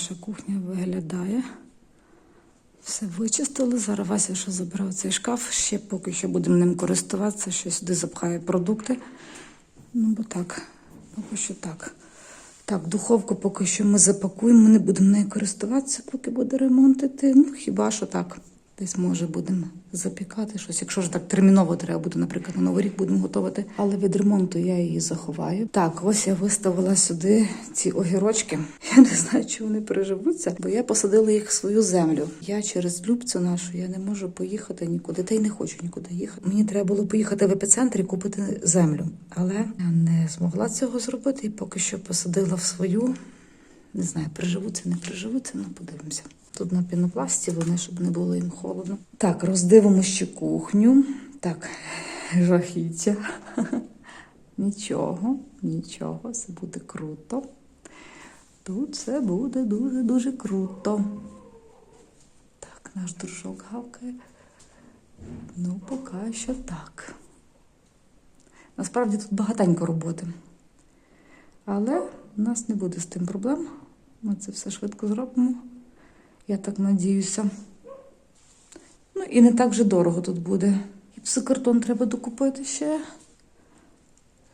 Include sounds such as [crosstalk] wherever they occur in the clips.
наша кухня виглядає. Все вичистили. Зараз Вася що забрав цей шкаф. Ще поки що будемо ним користуватися, ще сюди запхає продукти. Ну, бо так, поки що так. Так, духовку поки що ми запакуємо, не будемо нею користуватися, поки буде ремонт іти. Ну, хіба що так. Десь може будемо запікати щось. Якщо ж так терміново треба буде, наприклад, на новий рік будемо готувати. Але від ремонту я її заховаю. Так, ось я виставила сюди ці огірочки. Я не знаю, чи вони переживуться, бо я посадила їх в свою землю. Я через Любцю нашу я не можу поїхати нікуди. Та й не хочу нікуди їхати. Мені треба було поїхати в епіцентр і купити землю. Але я не змогла цього зробити і поки що посадила в свою. Не знаю, приживуться, не приживуться, ну подивимося. Тут на пінопласті вони, щоб не було їм холодно. Так, роздивимо ще кухню. Так, жахіття. [laughs] Нічого, нічого, це буде круто. Тут все буде дуже-дуже круто. Так, наш дружок гавкає. Ну, поки що так. Насправді тут багатенько роботи. Але у нас не буде з тим проблем. Ми це все швидко зробимо. Я так надіюся. Ну і не так вже дорого тут буде. Гіпсокартон треба докупити ще.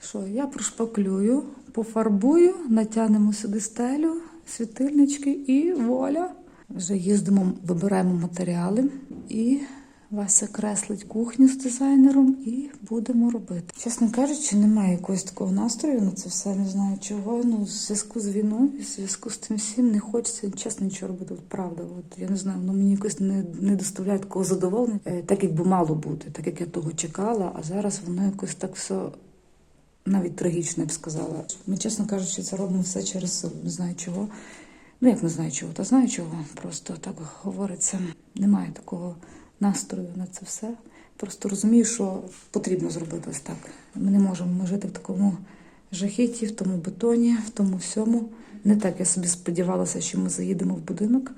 Що, я прошпаклюю, пофарбую, натягнемо сюди стелю, світильнички і воля. Вже їздимо, вибираємо матеріали і Вася креслить кухню з дизайнером і будемо робити. Чесно кажучи, немає якогось такого настрою на це все. Не знаю чого. Ну, в зв'язку з війною, в зв'язку з тим всім не хочеться чесно нічого робити. От правда, от я не знаю, воно мені якось не, не доставляє такого задоволення, е, так як би мало бути, так як я того чекала, а зараз воно якось так все. Навіть трагічно я б сказала. Ми, чесно кажучи, це робимо все через. Не знаю чого. Ну, як не знаю чого, та знаю чого. Просто так говориться. Немає такого настрою на це все. Просто розумію, що потрібно зробити ось так. Ми не можемо ми жити в такому жахіті, в тому бетоні, в тому всьому. Не так я собі сподівалася, що ми заїдемо в будинок.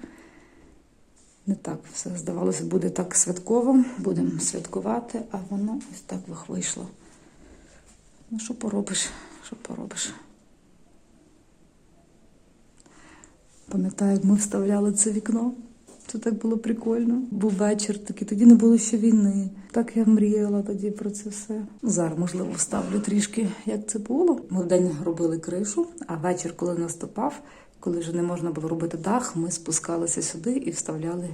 Не так все здавалося, буде так святково. Будемо святкувати, а воно ось так вийшло. Ну, що поробиш? Що поробиш? Пам'ятаю, як ми вставляли це вікно. Це так було прикольно. Був вечір такий, тоді не було ще війни. Так я мріяла тоді про це все. Зараз, можливо, вставлю трішки, як це було. Ми вдень робили кришу, а вечір, коли наступав, коли вже не можна було робити дах, ми спускалися сюди і вставляли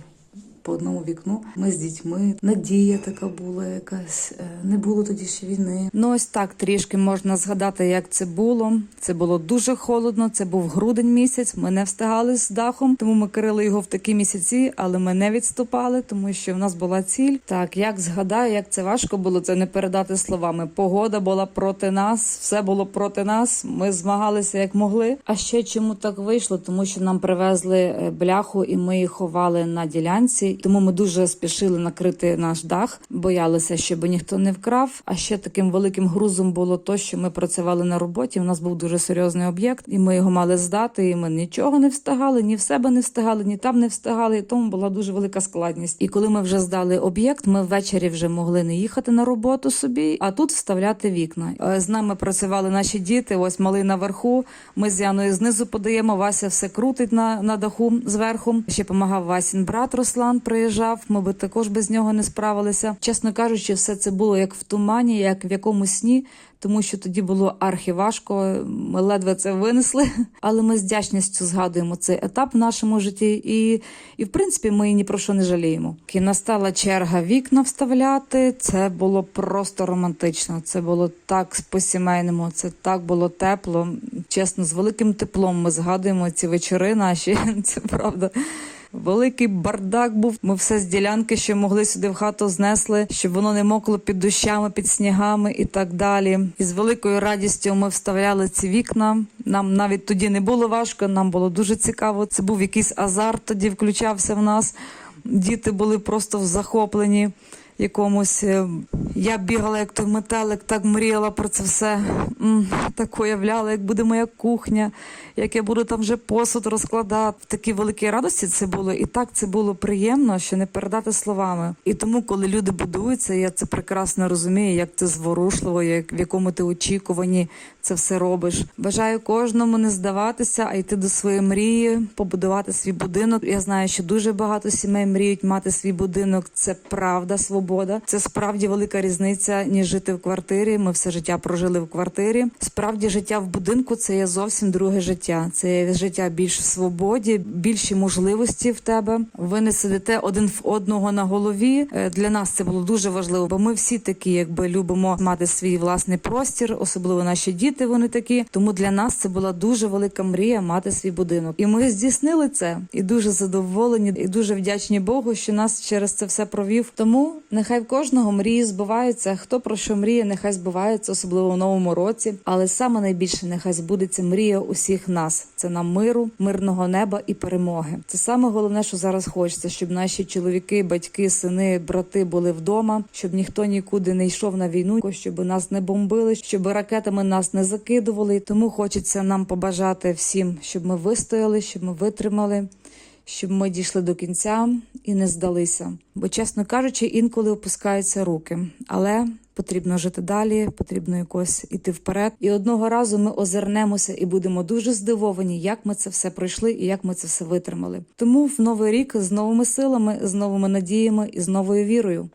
по одному вікну. Ми з дітьми. Надія така була якась. е, Не було тоді ще війни. Ну ось так трішки можна згадати, як це було. Це було дуже холодно. Це був грудень місяць. Ми не встигали з дахом, тому ми крили його в такі місяці, але ми не відступали, тому що в нас була ціль. Так, як згадаю, як це важко було це не передати словами. Погода була проти нас, все було проти нас. Ми змагалися як могли. А ще чому так вийшло? Тому що нам привезли е, бляху, і ми її ховали на ділянці. Тому ми дуже спішили накрити наш дах, боялися, щоб ніхто не вкрав. А ще таким великим грузом було то, що ми працювали на роботі. У нас був дуже серйозний об'єкт, і ми його мали здати. І ми нічого не встигали, ні в себе не встигали, ні там не встигали. І тому була дуже велика складність. І коли ми вже здали об'єкт, ми ввечері вже могли не їхати на роботу собі, а тут вставляти вікна. Е, З нами працювали наші діти. Ось малий наверху. Ми з Яною знизу подаємо. Вася все крутить на, на даху зверху. Ще допомагав Васін брат Руслан. Приїжджав. Ми би також без нього не справилися. Чесно кажучи, все це було як в тумані, як в якомусь сні. Тому що тоді було архіважко, ми ледве це винесли. [laughs] Але ми з вдячністю згадуємо цей етап в нашому житті, і, і в принципі ми ні про що не жаліємо. І настала черга вікна вставляти. Це було просто романтично. Це було так по-сімейному, це так було тепло. Чесно, з великим теплом ми згадуємо ці вечори наші. [laughs] Це правда. Великий бардак був. Ми все з ділянки, що могли сюди в хату знесли, щоб воно не мокло під дощами, під снігами і так далі. І з великою радістю ми вставляли ці вікна. Нам навіть тоді не було важко, нам було дуже цікаво. Це був якийсь азарт, тоді включався в нас. Діти були просто захоплені. Якомусь. е, Я бігала як той метелик, так мріяла про це все. Так уявляла, як буде моя кухня, як я буду там вже посуд розкладати. В такій великій радості це було. І так це було приємно, що не передати словами. І тому, коли люди будуються, я це прекрасно розумію, як це зворушливо, як в якому ти очікуванні це все робиш. Бажаю кожному не здаватися, а йти до своєї мрії, побудувати свій будинок. Я знаю, що дуже багато сімей мріють мати свій будинок. Це правда, свобода. Це справді велика різниця, ніж жити в квартирі. Ми все життя прожили в квартирі. Справді, життя в будинку це є зовсім друге життя. Це є життя більш в свободі, більші можливості в тебе. Ви не сидите один в одного на голові. Е, Для нас це було дуже важливо, бо ми всі такі, якби любимо мати свій власний простір, особливо наші діти. Вони такі. Тому для нас це була дуже велика мрія мати свій будинок. І ми здійснили це і дуже задоволені, і дуже вдячні Богу, що нас через це все провів. Тому нехай в кожного мрії збуваються. Хто про що мріє, нехай збувається, особливо в новому році. Але саме найбільше нехай збудеться мрія усіх нас. Це нам миру, мирного неба і перемоги. Це саме головне, що зараз хочеться, щоб наші чоловіки, батьки, сини, брати були вдома, щоб ніхто нікуди не йшов на війну, щоб нас не бомбили, щоб ракетами нас не закидували. Тому хочеться нам побажати всім, щоб ми вистояли, щоб ми витримали. Щоб ми дійшли до кінця і не здалися. Бо, чесно кажучи, інколи опускаються руки, але потрібно жити далі, потрібно якось іти вперед. І одного разу ми озирнемося і будемо дуже здивовані, як ми це все пройшли і як ми це все витримали. Тому в новий рік з новими силами, з новими надіями і з новою вірою.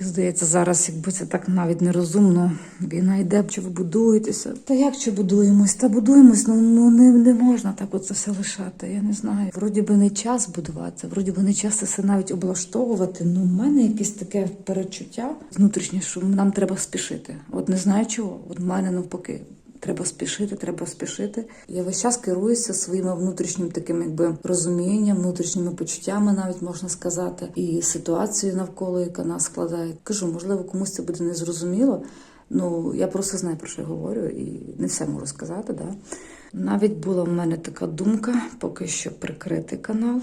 І здається, зараз, якби це так навіть нерозумно, війна йде, чи ви будуєтеся. Та як чи будуємось? Та будуємось, ну, ну не, не можна так оце все лишати. Я не знаю. Вроді би не час будувати, вроді би не час це навіть облаштовувати. Ну, в мене якесь таке перечуття внутрішнє, що нам треба спішити. От не знаю чого. От в мене навпаки. Треба спішити, треба спішити. Я весь час керуюся своїм внутрішнім таким, якби розумінням, внутрішніми почуттями, навіть можна сказати, і ситуацією навколо, яка нас складає. Кажу, можливо, комусь це буде незрозуміло. Ну я просто знаю про що я говорю, і не все можу сказати. Да? Навіть була в мене така думка, поки що прикрити канал,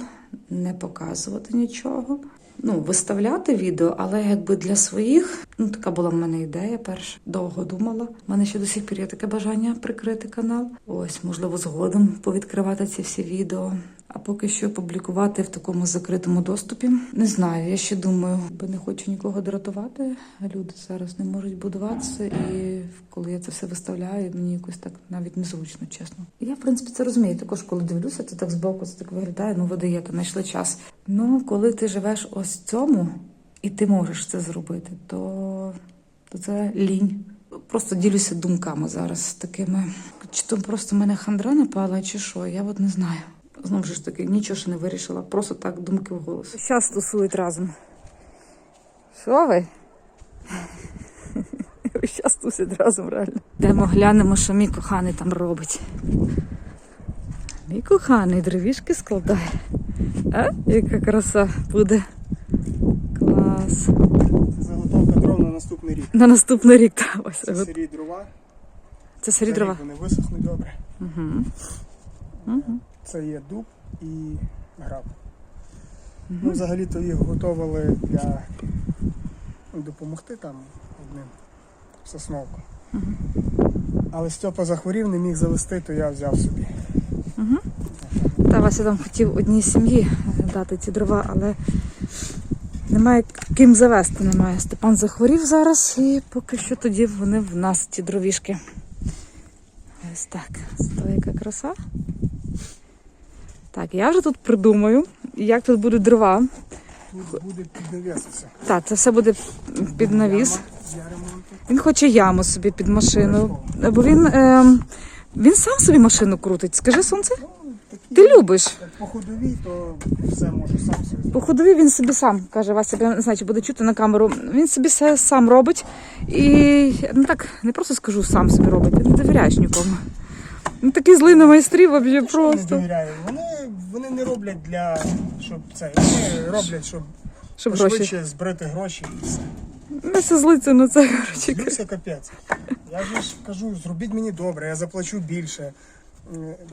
не показувати нічого. Ну, виставляти відео, але якби для своїх, ну така була в мене ідея перша. Довго думала. У мене ще до сих пір є таке бажання прикрити канал. Ось, можливо, згодом повідкривати ці всі відео. А поки що публікувати в такому закритому доступі. Не знаю, я ще думаю, бо не хочу нікого дратувати. Люди зараз не можуть будуватися, і коли я це все виставляю, мені якось так навіть незручно, чесно. Я в принципі це розумію. Також коли дивлюся, це так збоку це так виглядає. Ну, ви даєте, знайшли час. Ну, коли ти живеш ось цьому, і ти можеш це зробити, то, то це лінь. Просто ділюся думками зараз такими. Чи то просто мене хандра напала, чи що, я от не знаю. Знову ж таки, нічого ще не вирішила, просто так думки в голос. Зараз тусують разом. Що ви? [laughs] Зараз тусять разом реально. Йдемо глянемо, що мій коханий там робить. Мій коханий дровішки складає. А? Яка краса буде. Клас. Це заготовка дров на наступний рік. На наступний рік та ось. Це от. сирі дрова. Це сирі дрова. Вони висохнуть добре. Угу. Угу. Це є дуб і граб. Ну, взагалі-то їх готували для допомогти там одним сосновку. Але Степа захворів, не міг завести, то я взяв собі. Та Вася там хотів одній сім'ї дати ці дрова, але немає ким завести, немає. Степан захворів зараз і поки що тоді вони в нас ці дровішки. Ось так. Зато яка краса. Так, я вже тут придумаю, як тут будуть дрова. Тут буде під навіс все. Так, це все буде під навіс. Він хоче яму собі під машину. Бо він, е, він сам собі машину крутить. Скажи сонце? Ну, Ти любиш? По ходовій, то все можу сам собі. По ходові він собі сам каже, Вася, я не знаю, чи буде чути на камеру. Він собі все сам робить. І ну так, не просто скажу, сам собі робить, ти не довіряєш нікому. Він такі зли на майстрів, взагалі просто. не довіряю? Вони, вони не роблять для щоб це. Вони роблять, щоб Щоб гроші. швидше збрити гроші і все. Не все злиться на це, коротше. Злюся капець. Я ж кажу, зробіть мені добре, я заплачу більше.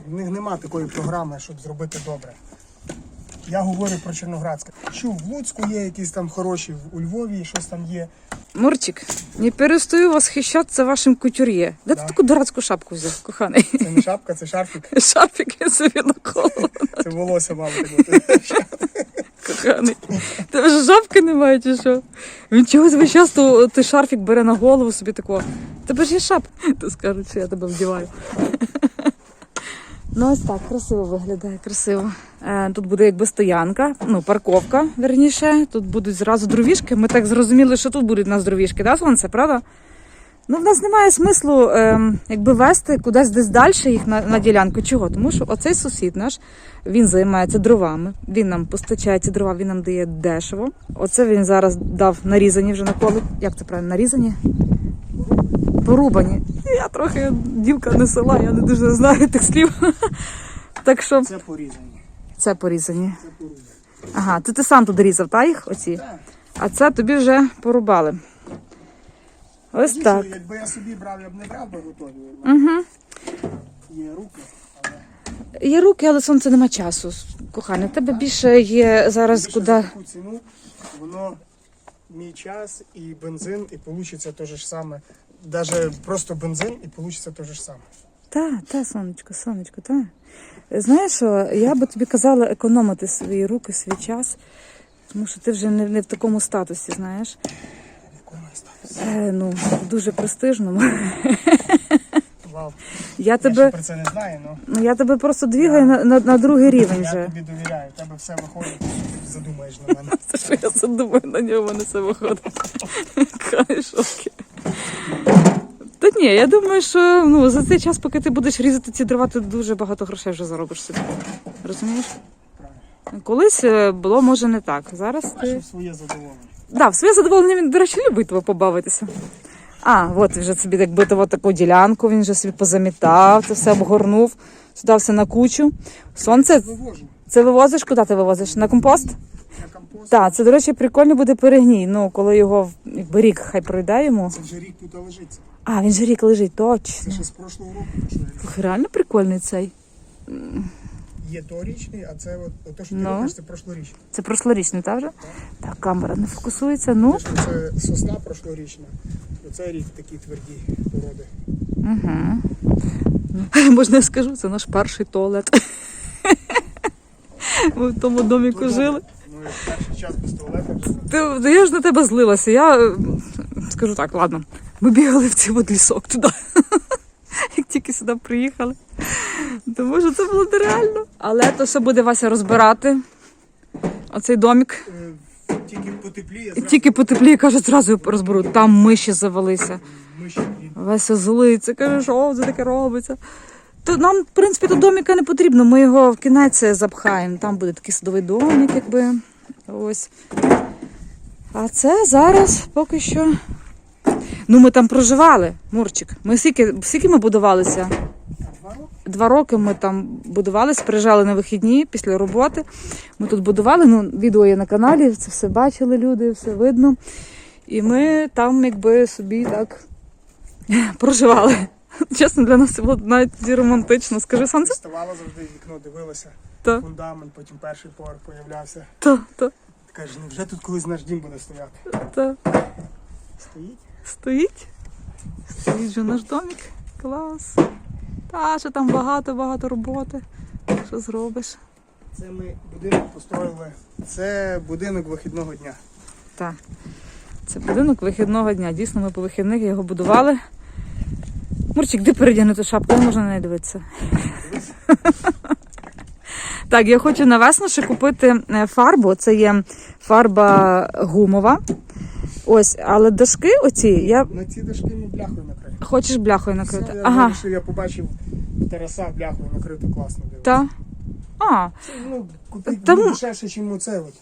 В них нема такої програми, щоб зробити добре. Я говорю про Чорноградське. Чув, в Луцьку є якісь там хороші, у Львові щось там є. Мурчик, не перестаю восхищатися вашим кутюр'є. Де ти таку дурацьку шапку взяв, коханий? Це не шапка, це шарфік. [laughs] Шарфік я собі на голову, Це волосся бути. [laughs] коханий. Тебе ж шапки немає, чи що? Він чогось весь час то, той шарфік бере на голову собі такого. Тебе ж є шап. [laughs] Ти скажеш, що я тебе вдіваю. Ну, ось так, красиво виглядає, красиво. Е, тут буде якби стоянка, ну, парковка, верніше. Тут будуть зразу дровішки. Ми так зрозуміли, що тут будуть у нас дровішки, да, сонце, правда? Ну, в нас немає смислу ем, якби вести кудись десь далі їх на, на ділянку. Чого? Тому що оцей сусід наш він займається дровами. Він нам постачає ці дрова, він нам дає дешево. Оце він зараз дав нарізані вже на коло. Як це правильно? Нарізані? Порубані. Я трохи дівка не села, я не дуже знаю тих слів. Так що Це порізані. це порізані. Це порізані. Ага, це ти сам тут різав, та їх оці? Так. А це тобі вже порубали. Ось так. Якби я собі брав, я б не брав би готові. Угу. Є руки, але Є руки, але сонце нема часу. Кохане, тебе більше є зараз більше куди. за таку ціну, воно мій час і бензин, і вийде те ж саме. Даже просто бензин і вийде те ж саме. Та, та, сонечко, сонечко, та. Знаєш, що, я би тобі казала економити свої руки, свій час, тому що ти вже не, не в такому статусі, знаєш. В якому я статусі? Е, ну, в дуже престижному. Вау. Я Я ще тебе, про це не знаю, але ну, я тебе просто двігаю на, на, на другий рівень я вже. тобі довіряю. У тебе все виходить, ти задумаєш на мене. [laughs] Це що я це думаю, на нього не це виходить. [laughs] Хай шоки. Та ні, я думаю, що ну, за цей час, поки ти будеш різати ці дрова, ти дуже багато грошей вже заробиш собі. Розумієш? Колись е, було, може, не так. Зараз ти. Бачив своє задоволення. Да, в своє задоволення він, до речі, любить тебе побавитися. А, от вже собі якби то, от таку ділянку, він вже собі позамітав, це все обгорнув, сюди все на кучу. Сонце, Вивожу це вивозиш? Куди ти вивозиш? На компост? на компост. Так, це, до речі, прикольно буде перегній. Ну, коли його якби рік хай пройде йому. Це вже рік тут лежить. А, він же рік лежить, Це ще з прошлого року. що Реально прикольний цей. Є торічний, а це от, от те, що ти Ну. робиш, це прошлорічний. Це прошлорічний, так вже? Так, камера не фокусується. Ну, що це сосна прошлорічна. Оце рік такі тверді породи. угу. [laughs] можна я скажу, це наш перший туалет. [laughs] Ми [laughs] в тому доміку жили. Ну, перший час без туалета вже. Ти, я ж на тебе злилася. Я е, скажу так, ладно. Ми бігали в цей от лісок туди. [laughs] Як тільки сюди приїхали. Тому що це було нереально. Але то все буде Вася розбирати. Оцей домік. Е, Тільки потепліє, зразу Тільки потепліє, каже, зразу розберу. Там миші завелися. миші. Вася злиться, каже, що це таке робиться. То нам, в принципі, до доміка не потрібно. Ми його в кінець запхаємо. Там буде такий садовий домик, якби. Ось. А це зараз поки що. Ну, ми там проживали, Мурчик. Ми скільки, скільки ми будувалися? Два роки? Ми там будувалися, приїжджали на вихідні після роботи. Ми тут будували, ну, відео є на каналі, це все бачили люди, все видно. І ми там якби собі так [laughs] проживали. [laughs] Чесно, для нас це було навіть тоді романтично. Скажи, сонце? Ставала завжди в вікно, дивилася. Та, Фундамент, потім перший поверх появлявся. та, та, Ти кажеш, ну вже тут колись наш дім буде стояти. та. Стоїть. Стоїть. Стоїть же наш домик. Клас. Та, що там багато-багато роботи. Що зробиш? Це ми будинок построїли. Це будинок вихідного дня. Так. Це будинок вихідного дня. Дійсно, ми по вихідних його будували. Мурчик, де передягнути шапку, не можна не дивитися. Так, я хочу на весну ще купити е, фарбу. Це є фарба гумова. Ось, але дошки оці, я На ці дошки ми бляхою накриємо. хочеш бляхою накрити. я Ага. я побачив Тараса бляхою накрити класно дивився. А, Це, ну, купить Там- ну, дешевше, ніж оце. От.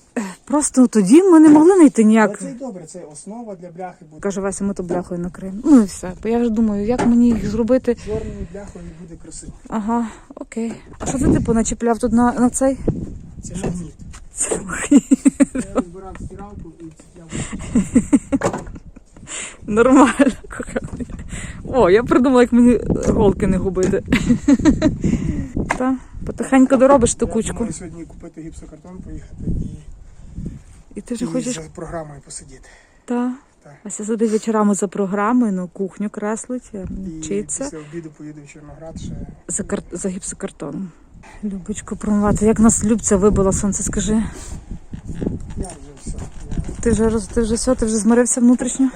просто тоді ми не могли знайти Але ніяк. це й добре, це основа для бляхи буде. Каже Вася, ми то бляхою накриємо. Ну і все. Бо я вже думаю, як мені їх зробити. Чорною бляхою буде красиво. Ага, окей. А що ти типу начепляв тут на, на цей? Це магніт. Це Я розбирав стиралку і ціпляв. Нормально, коханий. О, я придумала, як мені голки не губити. Та, потихеньку доробиш ту Я кучку. думаю сьогодні купити гіпсокартон, поїхати і, І ти вже і хочеш. за програмою посидіти. Та. Так. Ася сидить вечорами за програмою, ну, кухню креслить, І вчиться після обіду поїду в Чорноград ще. за, кар... за гіпсокартоном. Любочку промивати. Як нас любця вибило сонце, скажи. Я вже все. Я... Ти вже, роз- ти вже все, ти вже змирився внутрішньо?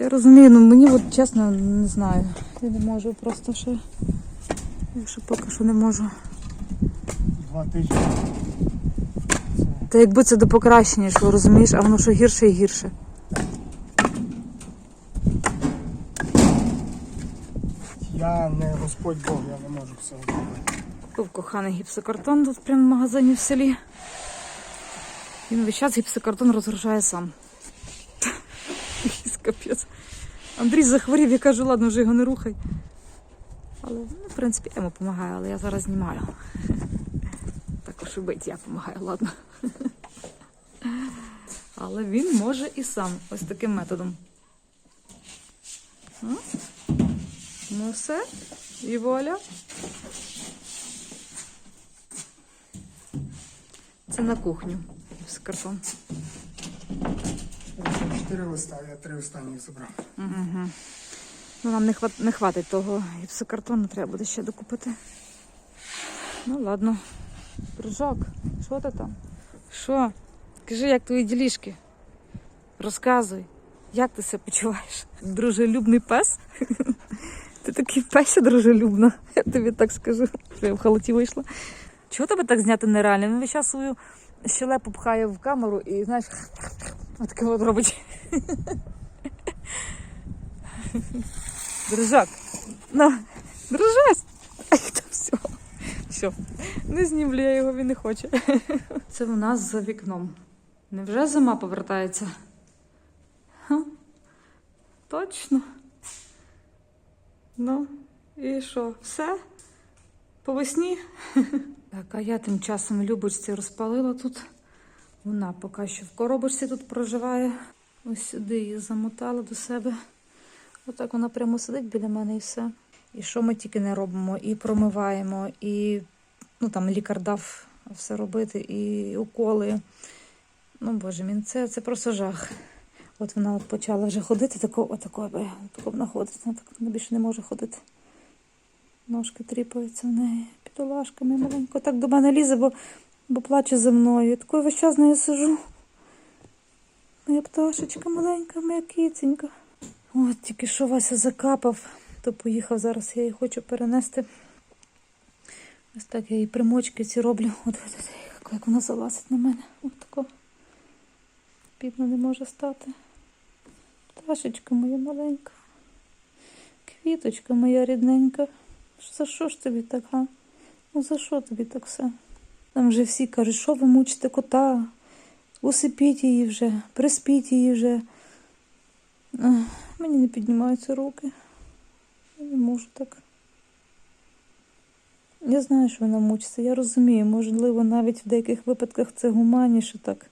Я розумію, ну мені от чесно не знаю. Я не можу просто ще. Я ще поки що не можу. Два тижні. Та якби це до покращення йшло, розумієш, а воно що гірше і гірше. Я не Господь Бог, я не можу все зробити. Купив коханий гіпсокартон тут прямо в магазині в селі. Він весь час гіпсокартон розгружає сам. [laughs] Капець. Андрій захворів, я кажу, ладно, вже його не рухай. Але, ну, в принципі, йому допомагаю, але я зараз знімаю. Також бить, я допомагаю, ладно. Але він може і сам ось таким методом. М? Ну все, і воля. Це на кухню. З картон. Чотири листа, я три останні забрав. Угу. Ну, нам не, хват... не хватить того гіпсокартону, треба буде ще докупити. Ну, ладно. Дружок, що ти там? Що? Кажи, як твої ділішки? Розказуй, як ти себе почуваєш? Дружелюбний пес? [laughs] Ти такий пес дружелюбна, я тобі так скажу. Я в халаті вийшла. Чого тебе так зняти нереально? Він весь час свою щелепу пхає в камеру і, знаєш, [laughs] отаке от робить. [laughs] Дружак. На, дружась. Все. Все. Не знімлю я його, він не хоче. Це в нас за вікном. Невже зима повертається? Ха? Точно. Ну, і що, все? По весні? Так, а я тим часом любочці розпалила тут. Вона поки що в коробочці тут проживає. Ось сюди її замотала до себе. Отак вона прямо сидить біля мене і все. І що ми тільки не робимо, і промиваємо, і ну там лікар дав все робити, і уколи. Ну, боже мій, це, це просто жах. От вона от почала вже ходити, тако, отако, бе, тако вона ходить, вона так вона більше не може ходити. Ножки тріпаються в неї, підолашка моя маленька. Так до мене лізе, бо, бо плаче за мною. Такою весь час нею сижу. Моя пташечка маленька, моя киценька. От тільки що Вася закапав, то поїхав зараз, я її хочу перенести. Ось так я їй примочки ці роблю. От, от, як- вона залазить на мене. От тако. Бідно не може стати. Пташечка моя маленька. Квіточка моя рідненька. За що ж тобі так, га? Ну за що тобі так все? Там вже всі кажуть, що ви мучите кота? Усипіть її вже, приспіть її вже. Мені не піднімаються руки. Я не можу так. Я знаю, що вона мучиться. Я розумію, можливо, навіть в деяких випадках це гуманніше так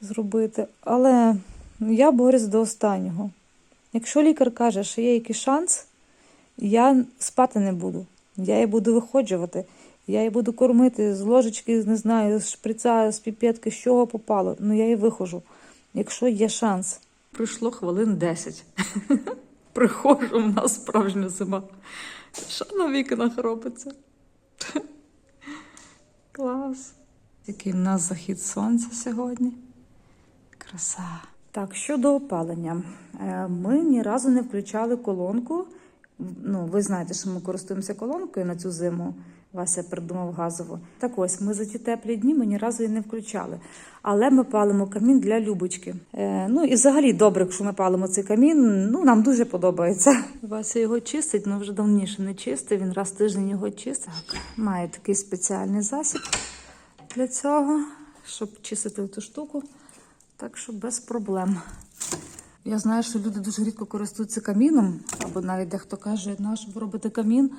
зробити. Але я борюсь до останнього. Якщо лікар каже, що є якийсь шанс, я спати не буду. Я її буду виходжувати. Я її буду кормити з ложечки, не знаю, з шприца, з піпетки, з чого попало. Ну я її виходжу, якщо є шанс. Пройшло хвилин 10. [laughs] Приходжу, в нас справжня зима. Що на вікнах робиться? [laughs] Клас. Який в нас захід сонця сьогодні. Краса. Так, щодо опалення. Е, Ми ні разу не включали колонку. Ну, ви знаєте, що ми користуємося колонкою на цю зиму. Вася придумав газову. Так ось, ми за ті теплі дні ми ні разу її не включали. Але ми палимо камін для Любочки. Е, ну і взагалі добре, якщо ми палимо цей камін. Ну, нам дуже подобається. Вася його чистить, але вже давніше не чистив. Він раз в тиждень його чистить. Так, Має такий спеціальний засіб для цього, щоб чистити цю штуку. Так що без проблем. Я знаю, що люди дуже рідко користуються каміном, або навіть дехто каже, на що ви камін.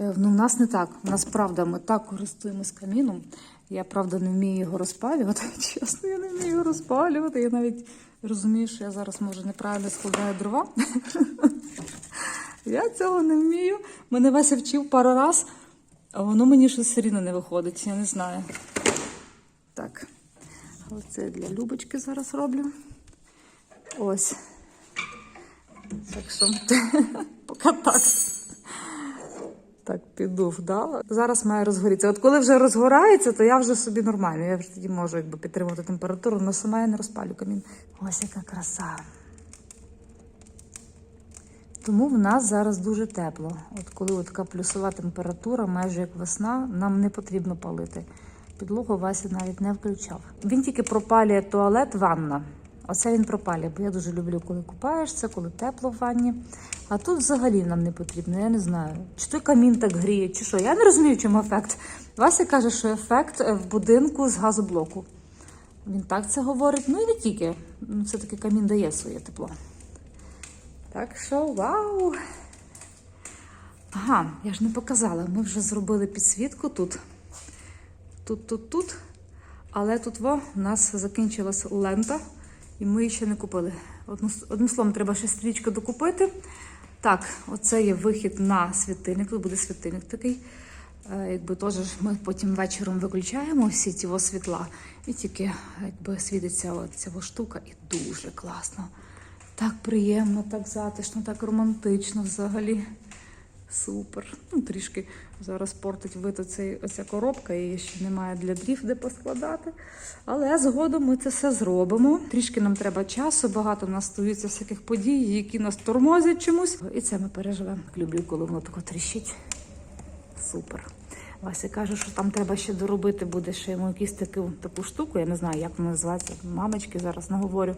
Е, Ну, в нас не так. У нас правда, ми так користуємось каміном. Я правда не вмію його розпалювати. [laughs] Чесно, я не вмію його розпалювати. Я навіть розумію, що я зараз може неправильно складаю дрова. [laughs] Я цього не вмію. Мене Вася вчив пару раз, а воно мені щось все рівно не виходить. Я не знаю. Так, оце для Любочки зараз роблю. Ось. Так що [laughs] поки так. Так, піду вдала. Зараз має розгорітися. От коли вже розгорається, то я вже собі нормально. Я вже тоді можу якби, підтримувати температуру, але сама я не розпалю камін. Ось яка краса. Тому в нас зараз дуже тепло. От коли от така плюсова температура, майже як весна, нам не потрібно палити. Підлогу Вася навіть не включав. Він тільки пропалює туалет, ванна. Оце він пропалює, бо я дуже люблю, коли купаєшся, коли тепло в ванні. А тут взагалі нам не потрібно, я не знаю. Чи той камін так гріє, чи що. Я не розумію, чому ефект. Вася каже, що ефект е, в будинку з газоблоку. Він так це говорить. Ну і не тільки. Ну, Все-таки камін дає своє тепло. Так що, вау! Ага, я ж не показала. Ми вже зробили підсвітку тут. Тут, тут, тут. Але тут во, у нас закінчилась лента, і ми ще не купили. Одним словом, треба ще стрічку докупити. Так, оце є вихід на світильник. Тут буде світильник такий. Е, Якби теж ми потім вечором виключаємо всі ці світла, і тільки якби світиться ця штука, і дуже класно. Так приємно, так затишно, так романтично взагалі. Супер. Ну, трішки зараз портить вид цей, оця коробка, і ще немає для дрів, де поскладати. Але згодом ми це все зробимо. Трішки нам треба часу, багато в нас стаються всяких подій, які нас тормозять чомусь. І це ми переживемо. Люблю, коли воно тако тріщить. Супер. Вася каже, що там треба ще доробити буде ще йому якусь таку, таку штуку. Я не знаю, як вона називається. Мамочки зараз наговорю.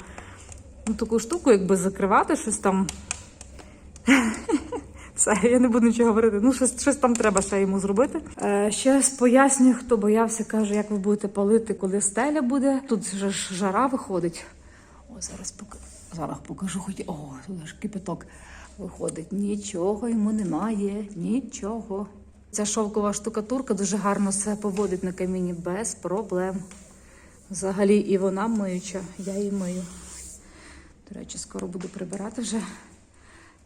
Ну, таку штуку, якби закривати щось там. [laughs] Все, я не буду нічого говорити. Ну, щось, щось там треба ще йому зробити. Е, ще пояснюю, хто боявся, каже, як ви будете палити, коли стеля буде. Тут же ж жара виходить. О, зараз покажу. Зараз покажу, хоч о, тут ж кипяток виходить. Нічого йому немає, нічого. Ця шовкова штукатурка дуже гарно себе поводить на каміні без проблем. Взагалі, і вона миюча, я її мию. До речі, скоро буду прибирати вже.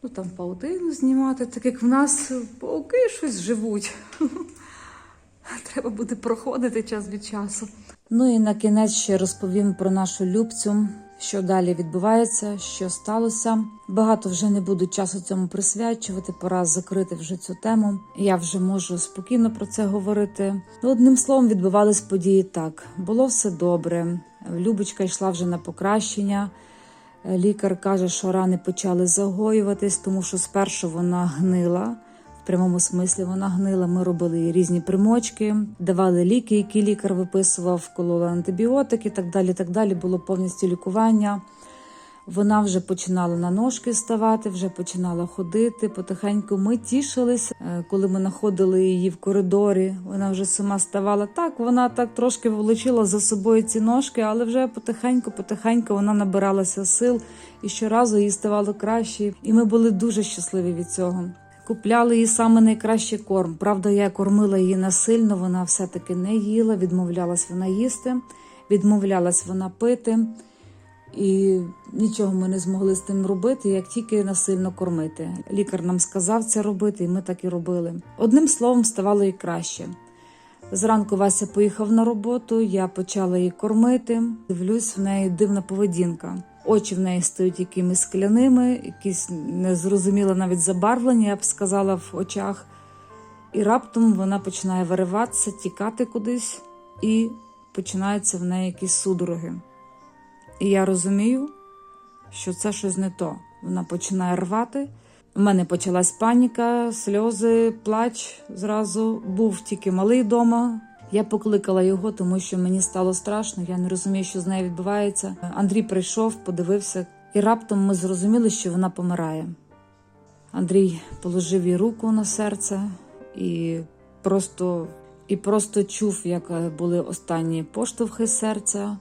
Ну там паутину знімати, так як в нас пауки щось живуть. [laughs] Треба буде проходити час від часу. Ну і на кінець ще розповім про нашу Любцю, що далі відбувається, що сталося. Багато вже не буду часу цьому присвячувати, пора закрити вже цю тему. Я вже можу спокійно про це говорити. Ну, одним словом, відбувались події так. Було все добре. Любочка йшла вже на покращення. Лікар каже, що рани почали загоюватись, тому що спершу вона гнила. В прямому смислі вона гнила. Ми робили різні примочки, давали ліки, які лікар виписував, кололи антибіотики, так далі. Так далі було повністю лікування. Вона вже починала на ножки ставати, вже починала ходити. Потихеньку ми тішилися, Е, коли ми знаходили її в коридорі. Вона вже сама ставала так. Вона так трошки волочила за собою ці ножки, але вже потихеньку, потихеньку вона набиралася сил і щоразу їй ставало краще. І ми були дуже щасливі від цього. Купляли їй саме найкращий корм. Правда, я кормила її насильно. Вона все-таки не їла, відмовлялась вона їсти, відмовлялась вона пити. І нічого ми не змогли з тим робити, як тільки насильно кормити. Лікар нам сказав це робити, і ми так і робили. Одним словом, ставало і краще. Зранку Вася поїхав на роботу, я почала її кормити. Дивлюсь, в неї дивна поведінка. Очі в неї стають якимись скляними, якісь незрозуміле навіть забарвлення, я б сказала, в очах. І раптом вона починає вириватися, тікати кудись, і починаються в неї якісь судороги. І я розумію, що це щось не то. Вона починає рвати. У мене почалась паніка, сльози, плач. Зразу був тільки малий вдома. Я покликала його, тому що мені стало страшно. Я не розумію, що з нею відбувається. Андрій прийшов, подивився, і раптом ми зрозуміли, що вона помирає. Андрій положив їй руку на серце і просто, і просто чув, як були останні поштовхи серця.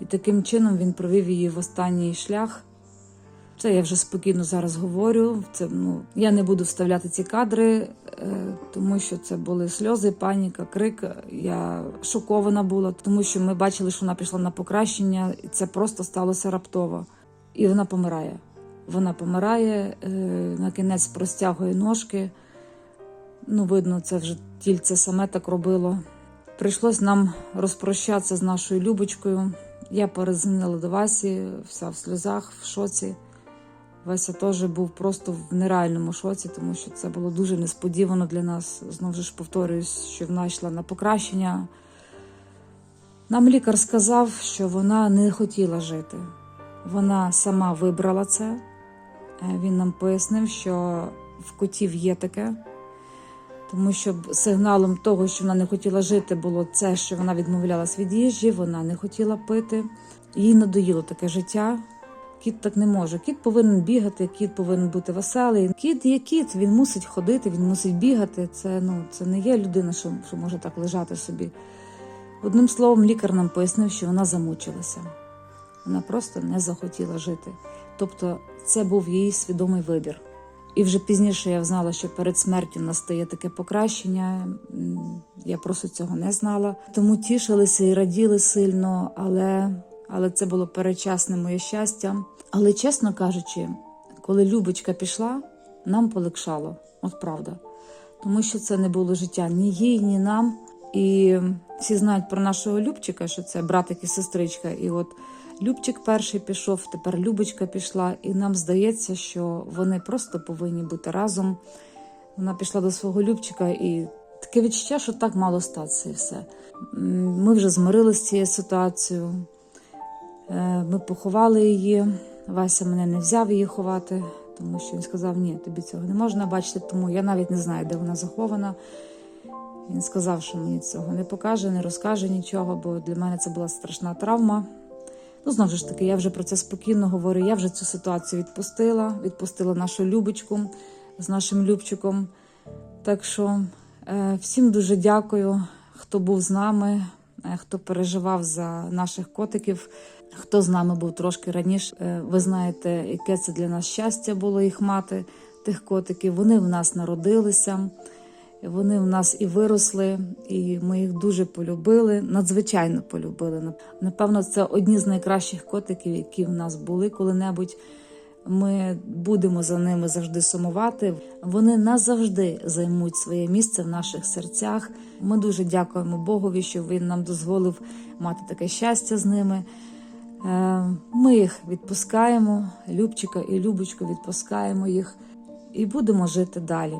І таким чином він провів її в останній шлях. Це я вже спокійно зараз говорю. Це ну я не буду вставляти ці кадри, е, тому що це були сльози, паніка, крик. Я шокована була, тому що ми бачили, що вона пішла на покращення, і це просто сталося раптово. І вона помирає. Вона помирає, е, на кінець простягує ножки. Ну, видно, це вже тільце саме так робило. Прийшлось нам розпрощатися з нашою Любочкою. Я перезвонила до Васі, вся в сльозах, в шоці. Вася теж був просто в нереальному шоці, тому що це було дуже несподівано для нас. Знову ж повторююсь, що вона йшла на покращення. Нам лікар сказав, що вона не хотіла жити. Вона сама вибрала це. Е, Він нам пояснив, що в котів є таке, тому що сигналом того, що вона не хотіла жити, було це, що вона відмовлялась від їжі, вона не хотіла пити. Їй надоїло таке життя. Кіт так не може. Кіт повинен бігати, кіт повинен бути веселий. Кіт є кіт, він мусить ходити, він мусить бігати. Це ну це не є людина, що, що може так лежати собі. Одним словом, лікар нам пояснив, що вона замучилася. Вона просто не захотіла жити. Тобто, це був її свідомий вибір. І вже пізніше я знала, що перед смертю настає таке покращення. Я просто цього не знала. Тому тішилися і раділи сильно, але, але це було перечасне моє щастя. Але чесно кажучи, коли Любочка пішла, нам полегшало, от правда. Тому що це не було життя ні їй, ні нам. І всі знають про нашого Любчика, що це братик і сестричка. І от Любчик перший пішов, тепер Любочка пішла, і нам здається, що вони просто повинні бути разом. Вона пішла до свого Любчика, і таке відчуття, що так мало статися і все. Ми вже змирилися з цією ситуацією. Е, Ми поховали її. Вася мене не взяв її ховати, тому що він сказав: ні, тобі цього не можна бачити, тому я навіть не знаю, де вона захована. Він сказав, що мені цього не покаже, не розкаже нічого, бо для мене це була страшна травма. Ну, знову ж таки, я вже про це спокійно говорю. Я вже цю ситуацію відпустила, відпустила нашу Любочку з нашим Любчиком. Так що е, всім дуже дякую, хто був з нами, е, хто переживав за наших котиків, хто з нами був трошки раніше. Е, ви знаєте, яке це для нас щастя було їх мати, тих котиків. Вони в нас народилися. Вони в нас і виросли, і ми їх дуже полюбили, надзвичайно полюбили. Напевно, це одні з найкращих котиків, які в нас були коли-небудь. Ми будемо за ними завжди сумувати. Вони назавжди займуть своє місце в наших серцях. Ми дуже дякуємо Богові, що він нам дозволив мати таке щастя з ними. Е, Ми їх відпускаємо, Любчика і Любочку відпускаємо їх і будемо жити далі.